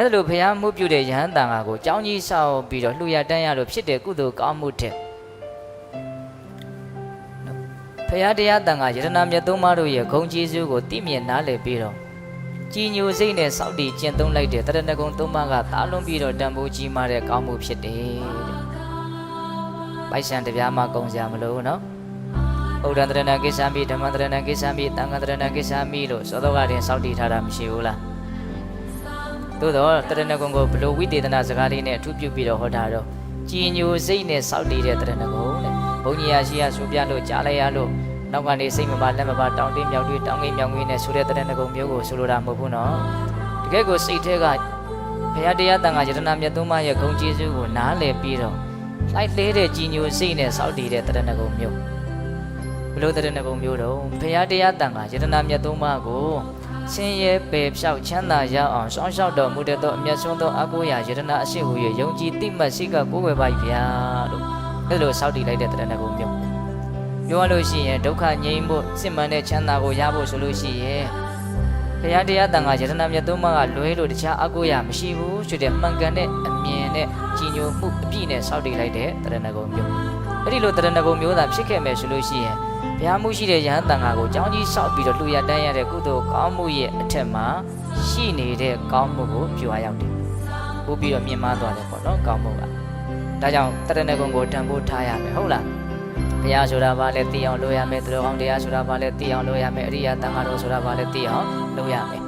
အဲ့ဒါလိုဘုရားမှုပြုတဲ့ယဟန်တန်ဃာကိုကြောင်းကြီးဆောက်ပြီးတော့လှူရတန်းရလို့ဖြစ်တဲ့ကုသိုလ်ကောင်းမှုတဲ့ဘုရားတရားတန်ဃာယတနာမြတ်သုံးပါးတို့ရဲ့ဂုဏ်ကျေးဇူးကိုသိမြင်နားလည်ပြီးတော့ကြည်ညိုစိတ်နဲ့စောင့်တည်ကျင့်သုံးလိုက်တဲ့တရဏဂုံသုံးပါးကတာလွန်ပြီးတော့တန်ဖိုးကြီးမားတဲ့ကောင်းမှုဖြစ်တယ်တဲ့ပိုက်ဆံတစ်ပြားမှကုန်စရာမလိုဘူးနော်ဩဒံတရဏကိစ္ဆာမိဓမ္မတရဏကိစ္ဆာမိတံဃာတရဏကိစ္ဆာမိလို့သောတော်ကတင်စောင့်တည်ထားတာမရှိဘူးလား သို့တော့တရဏဂုံကိုဘလို့ဝိသေသနာစကားလေးနဲ့အထူးပြုပြီးတော့ဟောတာတော့ကြည်ညိုစိတ်နဲ့စောက်တည်တဲ့တရဏဂုံတဲ့ဘုန်းကြီးရရှိရဆိုပြလို့ကြားလိုက်ရလို့နောက်ကနေစိတ်မပါလက်မပါတောင်းတင်းမြောက်တွေးတောင်းငိမ့်မြောက်ငိမ့်နဲ့ဆိုတဲ့တရဏဂုံမျိုးကိုဆိုလိုတာမဟုတ်ဘူးနော်တကယ်ကိုစိတ်ထဲကဘုရားတရားတန်ခါယတနာမြတ်သုံးပါးရဲ့ဂုံကျေးဇူးကိုနားလည်ပြီးတော့လိုက်သေးတဲ့ကြည်ညိုစိတ်နဲ့စောက်တည်တဲ့တရဏဂုံမျိုးဘလို့တရဏဂုံမျိုးတော့ဘုရားတရားတန်ခါယတနာမြတ်သုံးပါးကို ဆင်းရဲပေဖြောက်ချမ်းသာရအောင်စောင့်ရှောက်တော်မူတဲ့သောအမျက်ဆုံးသောအကိုရာယတနာအရှိဟူ၍ယုံကြည်တိမှတ်ရှိကကိုယ်ဝယ်ပါဗျာလို့အဲလိုစောင့်တည်လိုက်တဲ့တရဏဂုံမျိုးပြောရလို့ရှိရင်ဒုက္ခငြိမ်းဖို့စစ်မှန်တဲ့ချမ်းသာကိုရဖို့ဆိုလို့ရှိရင်ဘုရားတရားတန်ခါယတနာမြတ်သုံးပါးကလွဲလို့တခြားအကိုရာမရှိဘူးဆိုတဲ့မှန်ကန်တဲ့အမြင်နဲ့ကြည်ညိုမှုအပြည့်နဲ့စောင့်တည်လိုက်တဲ့တရဏဂုံမျိုးအဲ့ဒီလိုတရဏဂုံမျိုးသာဖြစ်ခဲ့မယ်ဆိုလို့ရှိရင် ဘုရားမှုရှိတဲ့ယဟန်တန်ဃာကိုကြောင်းကြီးဆောက်ပြီးတော့လူရတန်းရတဲ့ကုသိုလ်ကောင်းမှုရဲ့အထက်မှာရှိနေတဲ့ကောင်းမှုကိုပြုအပ်ရောက်တယ်။ပို့ပြီးတော့မြင်မသွားတယ်ပေါ့နော်ကောင်းမှုက။ဒါကြောင့်တရဏဂုံကိုတန်ဖိုးထားရမယ်ဟုတ်လား။ဘုရားဆိုတာဘာလဲသိအောင်လုပ်ရမယ်သူတော်ကောင်းတရားဆိုတာဘာလဲသိအောင်လုပ်ရမယ်အရိယာတန်ဃာတော်ဆိုတာဘာလဲသိအောင်လုပ်ရမယ်